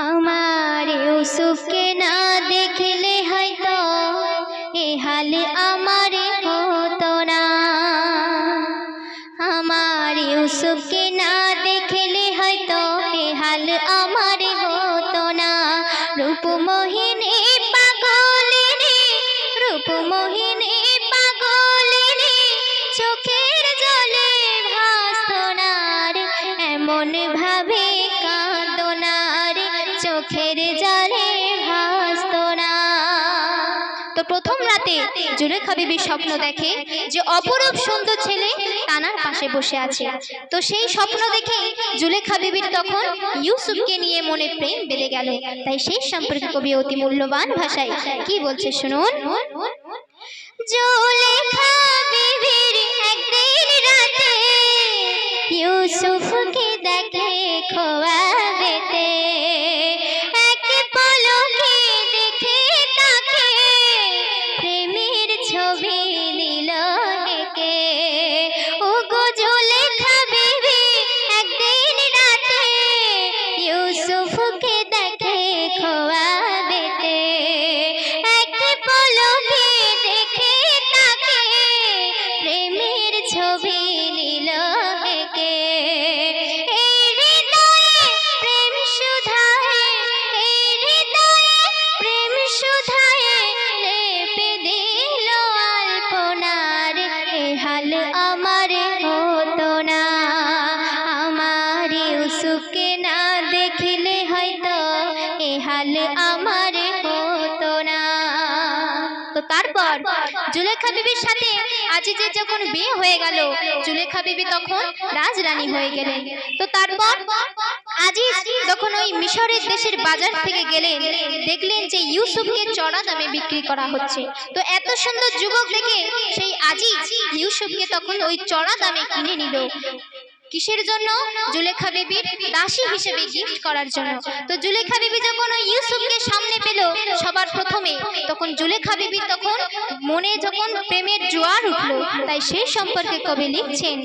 আমার ইউসুফকে না দেখলে হয়তো এ হাল আমার হতো না। আমার ইউসুফকে না দেখলে হয়তো এ হাল আমার হতো না। রূপমোহিনী প্রথম রাতে জুলেখা বিবি স্বপ্ন দেখে যে অপরূপ সুন্দর ছেলে তানার পাশে বসে আছে। তো সেই স্বপ্ন দেখে জুলেখা বিবির তখন ইউসুফকে নিয়ে মনে প্রেম বেড়ে গেল। তাই সেই সম্পর্কে কবি অতি মূল্যবান ভাষায় কি বলছে শুনুন? জুলেখা আজিজের যখন বিয়ে হয়ে গেল জুলেখা বিবি তখন রাজরানী হয়ে গেলেন। তো তারপর আজিজ তখন ওই মিশরের দেশের বাজার থেকে গেলেন, দেখলেন যে ইউসুফকে চড়া দামে বিক্রি করা হচ্ছে। তো এত সুন্দর যুবক দেখে সেই আজিজ ইউসুফকে তখন ওই চড়া দামে কিনে নিল। কিসের জন্য? জুলেখা বিবির দাসী হিসেবে গিফট করার জন্য। তো জুলেখা বিবি যখন ইউসুফকে সামনে পেল সবার প্রথমে, তখন জুলেখা বিবি তখন মনে যখন প্রেমের জোয়ার উঠল, তাই সেই সম্পর্কে কবি লিখছেন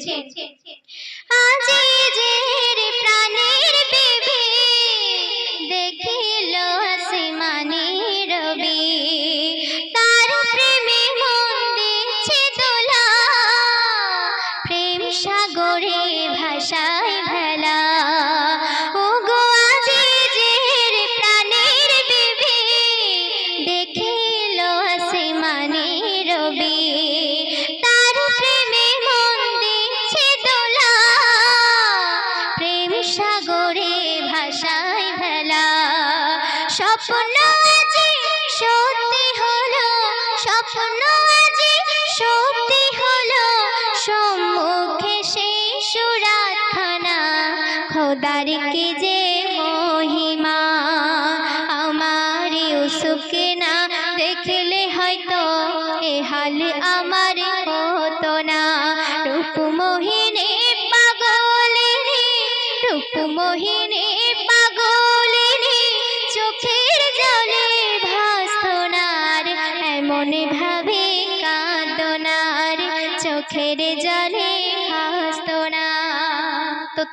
স্বপ্ন আজি সত্যি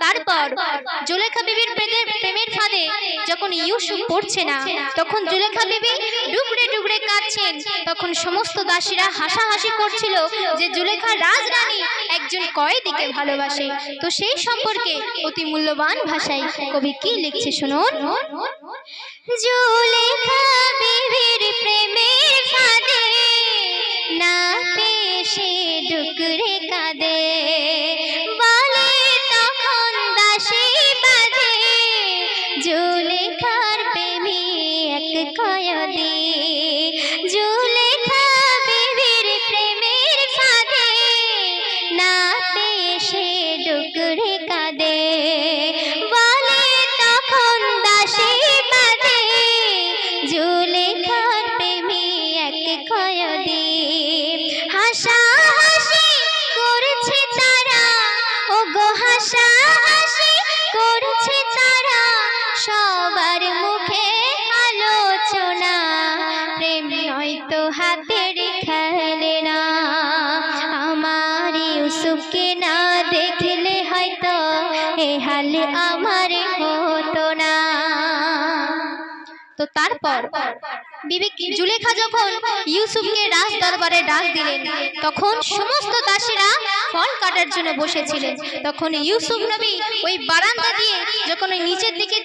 তারপর জুলেখা বিবির প্রেমের প্রেমের ফাঁদে যখন ইউসুফ পড়ছে না, তখন জুলেখা বিবি ডুবড়ে ডুবড়ে কাঁদছেন। তখন সমস্ত দাসীরা হাসাহাসি করছিল যে জুলেখা রাজরানী একজন কয়েদিকে ভালোবাসে। তো সেই সম্পর্কে অতি মূল্যবান ভাষায় কবি কি লিখছে শুনুন? জুলেখা বিবির সবার মুখে আলোচনা। প্রেম নয়তো হাতের খেলনা। আমার ইউসুফকে না দেখলে হয়তো এ হাল আমার হতো না। তো তারপর বিবি জুলেখা যখন ইউসুফকে রাজ দরবারে ডাক দিলেন, তখন সমস্ত দাসীরা ফল কাটার জন্য বসেছিলেন। তখন ইউসুফ নবী ওই বারান্দা দিয়ে যখন ওই নিচের দিকে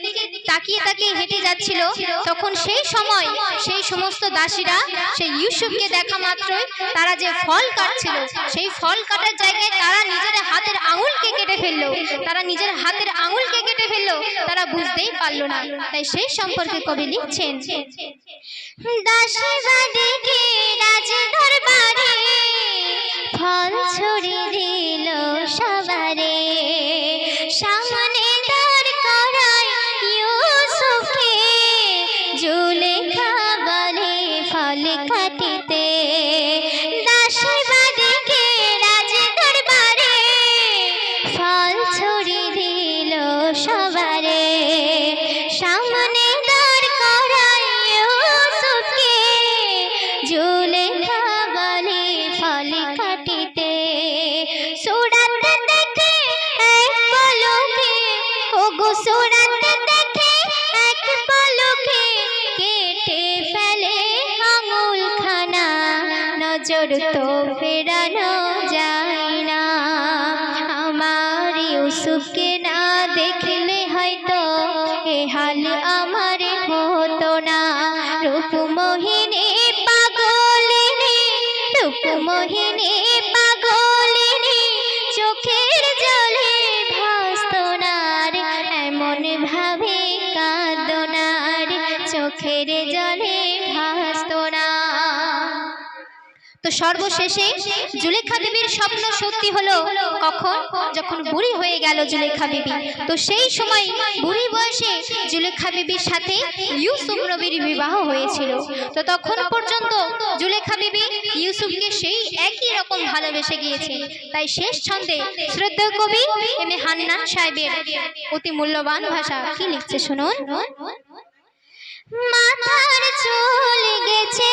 তাকিয়ে তাকিয়ে হেঁটে যাচ্ছিল, তখন সেই সময় সেই সমস্ত দাসীরা সেই ইউসুফকে দেখা মাত্রই তারা যে ফল কাটছিল, সেই ফল কাটার জায়গায় তারা নিজের হাতের আঙুলকে কেটে ফেলল। তারা নিজের হাতের আঙুলকে কেটে ফেলল। তারা বুঝতেই পারল না। তাই সেই সম্পর্কে কবি লিখছেন রাজ দরবারে ফল ছড়িয়ে নজর তো ফেরানো যায় না। আমার ইউসুফকে না দেখলে হয়তো এ হাল আমার হতো না। রূপমোহিনী পাগলিনী রূপমোহিনী পাগলিনী চোখের জলে ভাস্তনার, এমন ভাবে কাঁদনার, চোখের জলে ভাস্তনা তো সর্বশেষে জুলেখা দেবীর স্বপ্ন সত্যি হলো কখন? যখন বুড়ি হয়ে গেল জুলেখা বিবি তো সেই সময় বুড়ি বয়সে জুলেখা বিবির সাথে ইউসুফ নবীর বিবাহ হয়েছিল। তো তখন পর্যন্ত জুলেখা বিবি ইউসুফকে সেই একই রকম ভালোবেসে গিয়েছে। তাই শেষ ছন্দে শ্রদ্ধা কবি এম এ হান্নান সাহেবের অতি মূল্যবান ভাষা কি লিখছে শুনুন? মাথার চুল গেছে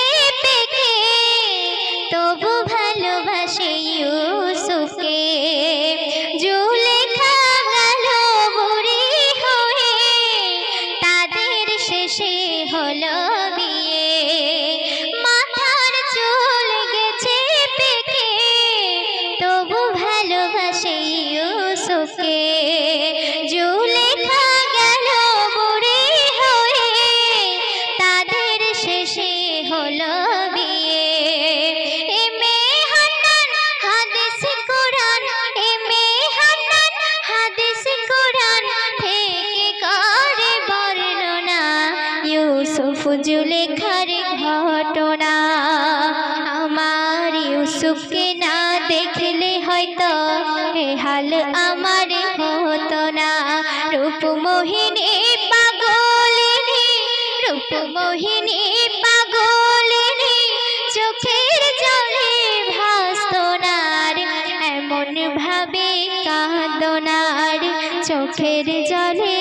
দেখলে হয়তো এ হাল আমার হতো না। রূপ রূপমোহিনী পাগলিনী রূপমোহিনী পাগলিনী, চোখের জলে ভাস্তনার এমন ভাবে কাঁদনার চোখের জলে